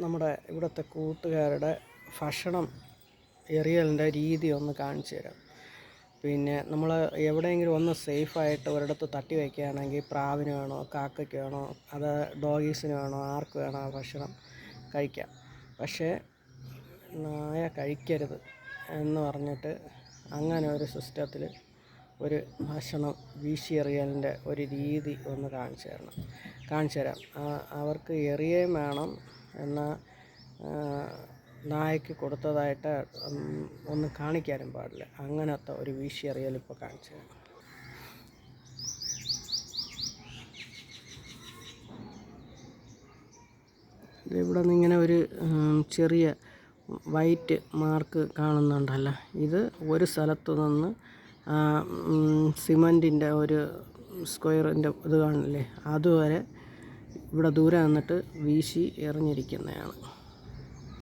നമ്മുടെ ഇവിടുത്തെ കൂട്ടുകാരുടെ ഭക്ഷണം എറിയലിന്റെ രീതി ഒന്ന് കാണിച്ചു തരാം. പിന്നെ നമ്മൾ എവിടെയെങ്കിലും ഒന്ന് സേഫായിട്ട് ഒരിടത്ത് തട്ടി വയ്ക്കുകയാണെങ്കിൽ പ്രാവിന് വേണോ കാക്കയ്ക്ക് വേണോ അത് ഡോഗീസിന് വേണോ ആർക്ക് വേണോ ഭക്ഷണം കഴിക്കാം. പക്ഷേ നായ കഴിക്കരുത് എന്ന് പറഞ്ഞിട്ട് അങ്ങനെ ഒരു സിസ്റ്റത്തിൽ ഒരു ഭക്ഷണം വീശി എറിയലിന്റെ ഒരു രീതി ഒന്ന് കാണിച്ചു തരണം. കാണിച്ചു തരാം. അവർക്ക് എറിയേം വേണം എന്നാൽ നായ്ക്ക് കൊടുത്തതായിട്ട് ഒന്ന് കാണിക്കാനും പാടില്ല. അങ്ങനത്തെ ഒരു വീശിയെറിയൽ ഇപ്പോൾ കാണിച്ചു ഇവിടെ നിന്ന് ഇങ്ങനെ ഒരു ചെറിയ വൈറ്റ് മാർക്ക് കാണുന്നുണ്ടല്ലോ. ഇത് ഒരു സ്ഥലത്തു നിന്ന് സിമന്റിന്റെ ഒരു സ്ക്വയറിന്റെ ഇത് കാണില്ലേ? അതുവരെ ഇവിടെ ദൂരെ നിന്നിട്ട് വീശി എറിഞ്ഞിരിക്കുന്നതാണ്.